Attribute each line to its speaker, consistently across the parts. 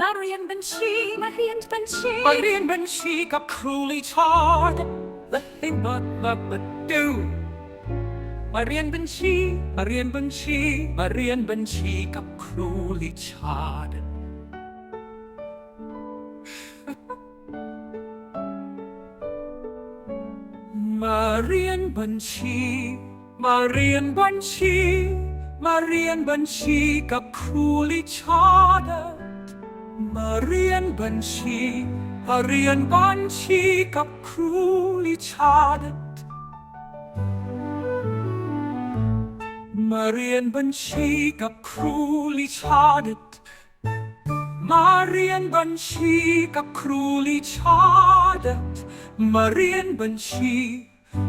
Speaker 1: มาเรียนบัญชีมาเรียนบัญชี
Speaker 2: ไปเรียนบัญชีกับครูลิชาร์ดและให้บัดบัดบัดดูมาเรียนบัญชี มาเรียนบัญชี มาเรียนบัญชีกับครูลิชาร์ดมาเรียนบัญชี มาเรียนบัญชี มาเรียนบัญชีกับครูลิชาร์ด มาเรียนบัญชีมาเรียนบัญชีกับครูลิชาร์ดมาเรียนบัญชีกับครูลิชาร์ดมาเรียนบัญชีกับครูลิชาร์ดมาเรียนบัญชี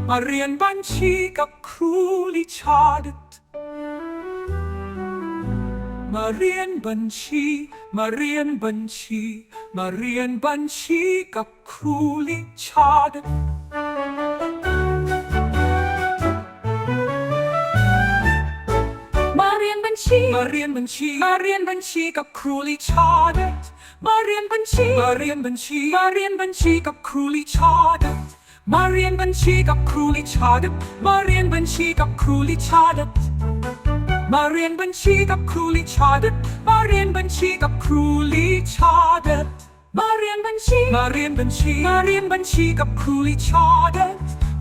Speaker 2: มาเรียนบัญชีกับครูลิชาร์ด มาเรียนบัญชี มาเรียนบัญชี มาเรียนบัญชีกับครูลิชาร์ด
Speaker 1: มาเรียนบัญชี
Speaker 2: มาเรียนบัญชี มาเรียนบัญชีกับครูลิชาร์ด
Speaker 1: มาเรียนบัญชี
Speaker 2: มาเรียนบัญชี มาเรียนบัญชีกับครูลิชาร์ดมาเรียนบัญชีกับครูลิชาร์ดมาเรียนบัญชีกับครูลิชาร์ด มาเรียนบัญชีกับครูลิชาร์ดมาเรียนบัญชีกับครูลิชาร์ด
Speaker 1: มาเรียนบัญชี
Speaker 2: มาเรียนบัญชี มาเรียนบัญชีกับครูลิชาร์ด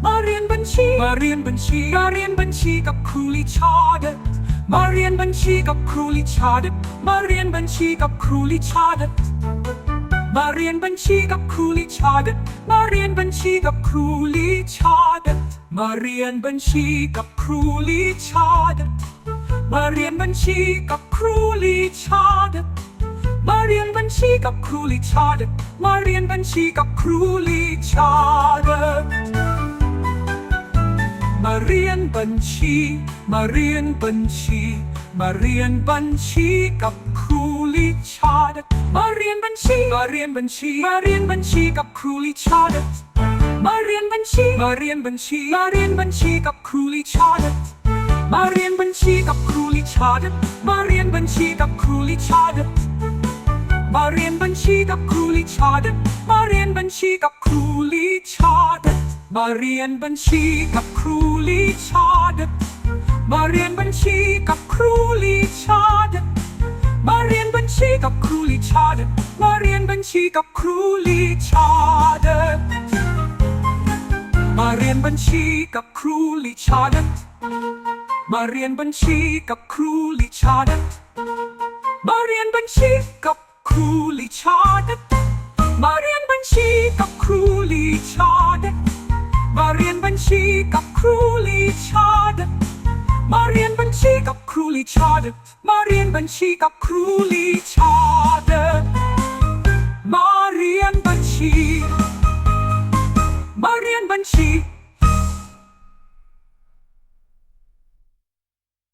Speaker 1: มาเรียนบัญชี
Speaker 2: มาเรียนบัญชี มาเรียนบัญชีกับครูลิชาร์ดมาเรียนบัญชีกับครูลิชาร์ดมาเรียนบัญชีกับครูลิชาร์ดมาเรียนบัญชีกับครูลิชาร์ดมาเรียนบัญชีกับครูลิชาร์ดมาเรียนบัญชีกับครูลิชาร์ด มาเรียนบัญชีกับครูลิชาร์ดมาเรียนบัญชีกับครูลิชาร์ดมาเรียนบัญชีกับครูลิชาร์ดมาเรียนบัญชี มาเรียนบัญชี มาเรียนบัญชีกับครูลิชาร์ดมาเรียนบัญชี มาเรียนบัญชี มาเรียนบัญชีกับครูลิชาร์ด
Speaker 1: มาเรียนบัญชี
Speaker 2: มาเรียนบัญชี มาเรียนบัญชีกับครูลิชาร์ด มาเรียนบัญชีกับครูลิชาร์ด มาเรียนบัญชีกับครูลิชาร์ด มาเรียนบัญชีกับครูลิชาร์ด มาเรียนบัญชีกับครูลิชาร์ด มาเรียนบัญชีกับครูลิชาร์ด มาเรียนบัญชีกับครูลิชาร์ด มาเรียนบัญชีกับครูลิชาร์ด มาเรียนบัญชีกับครูลิชาร์ด มาเรียนบัญชีกับครูลิชาร์ด มาเรียนบัญชีกับครูลิชาด์ตมาเรียนบัญชีกับครูลิชาด์ตมาเรียนบัญชีกับครูลิชาด์ตมาเรียนบัญชีกับครูลิชาด์ตมาเรียนบัญชีกับครูลิชาด์ตมาเรียนบัญชีกับครูลิชาด์ตมาเรียนบัญชี มาเรียนบัญชี